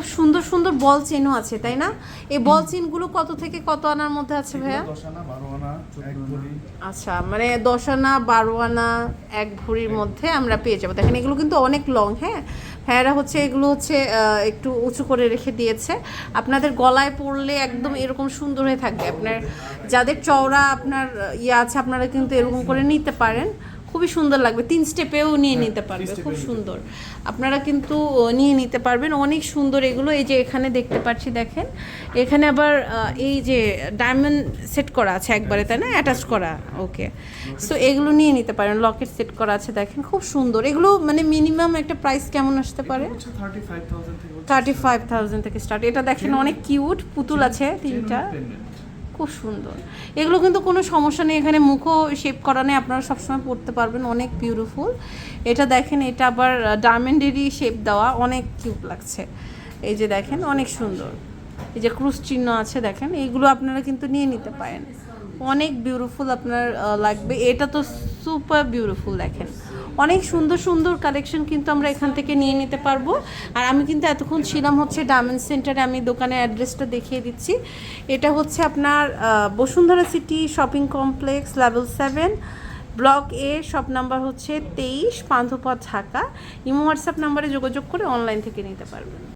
খুব সুন্দর সুন্দর বল চেনও আছে তাই না? এই বল চেনগুলো কত থেকে কত আনার মধ্যে আছে ভাইয়া? দশ আনা বারো আনা আচ্ছা মানে দশ আনা বারো আনা এক ভরির মধ্যে আমরা পেয়ে যাব। দেখেন এগুলো কিন্তু অনেক লং হ্যাঁ? ভাইয়ারা হচ্ছে এগুলো হচ্ছে একটু উঁচু করে রেখে দিয়েছে। আপনাদের গলায় পড়লে একদম এরকম সুন্দর হয়ে থাকবে। আপনার যাদের চওড়া আপনার ইয়ে আছে আপনারা কিন্তু এরকম করে নিতে পারেন। খুবই সুন্দর লাগবে। তিন স্টেপেও নিয়ে হ্যাঁ, নিতে পারবে খুব সুন্দর। আপনারা কিন্তু নিয়ে নিতে পারবেন। অনেক সুন্দর এগুলো। এই যে এখানে দেখতে পাচ্ছি দেখেন। এখানে আবার এই যে ডায়মন্ড সেট করা আছে একবারে তাই না? অ্যাটাচ করা ওকে সো এগুলো নিয়ে নিতে পারেন। লকেট সেট করা আছে দেখেন। খুব সুন্দর। এগুলো মানে মিনিমাম একটা প্রাইস কেমন আসতে পারে? থার্টি ফাইভ থাউজেন্ড থেকে স্টার্ট এটা দেখেন অনেক কিউট পুতুল আছে তিনটা। খুব সুন্দর। এগুলো কিন্তু কোনো সমস্যা নেই, এখানে মুখও শেপ করা নেই, আপনারা সবসময় পরতে পারবেন, অনেক বিউটিফুল এটা দেখেন, এটা আবার ডায়মন্ডেরই শেপ দেওয়া, অনেক কিউট লাগছে। এই যে দেখেন, অনেক সুন্দর। এই যে ক্রুশ চিহ্ন আছে, দেখেন এইগুলো আপনারা কিন্তু নিয়ে নিতে পারেন। অনেক বিউটিফুল আপনার লাগবে। এটা তো সুপার বিউটিফুল দেখেন। অনেক সুন্দর সুন্দর কালেকশন কিন্তু আমরা এখান থেকে নিয়ে নিতে পারব। আর আমি কিন্তু এতক্ষণ ছিলাম হচ্ছে ডায়মন্ড সেন্টারে আমি দোকানের অ্যাড্রেসটা দেখিয়ে দিচ্ছি। এটা হচ্ছে আপনার Bashundhara city shopping complex level seven block A shop number হচ্ছে তেইশ, পান্থপথ ঢাকা। ইমো হোয়াটসঅ্যাপ নাম্বারে যোগাযোগ করে অনলাইন থেকে নিতে পারবেন।